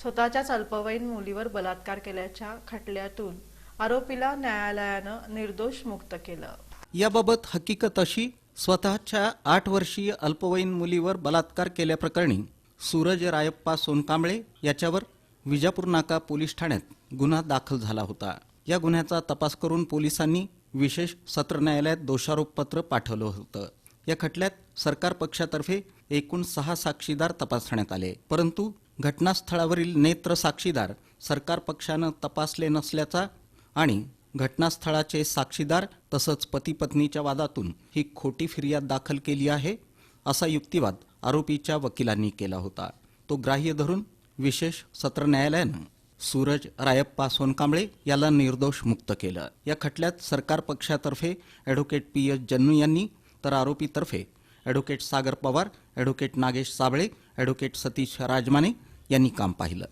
स्वतःच्याच अल्पवयीन मुलीवर बलात्कार केल्याच्या खटल्यातून आरोपीला न्यायालयानं निर्दोष मुक्त केलं. याबाबत हकीकत अशी स्वतःच्या आठ वर्षीय अल्पवयीन मुलीवर बलात्कार केल्याप्रकरणी सूरज रायप्पा सोनकांबळे याच्यावर विजापूर नाका पोलीस ठाण्यात गुन्हा दाखल झाला होता. या गुन्ह्याचा तपास करून पोलिसांनी विशेष सत्र न्यायालयात दोषारोपपत्र पाठवलं होतं. या खटल्यात सरकार पक्षातर्फे एकूण सहा साक्षीदार तपासण्यात आले परंतु घटनास्थळावरील नेत्र साक्षीदार सरकार पक्षानं तपासले नसल्याचा आणि घटनास्थळाचे साक्षीदार तसंच पती पत्नीच्या वादातून ही खोटी फिर्याद दाखल केली आहे असा युक्तिवाद आरोपीच्या वकिलांनी केला होता. तो ग्राह्य धरून विशेष सत्र न्यायालयानं सूरज रायप्पा सोनकांबळे याला निर्दोष मुक्त केलं. या खटल्यात सरकार पक्षातर्फे ॲडव्होकेट पी एस जन्नू यांनी तर आरोपीतर्फे advocate Sagar Pawar advocate Nagesh Sable advocate Satish Rajmane यांनी काम पाहिलं.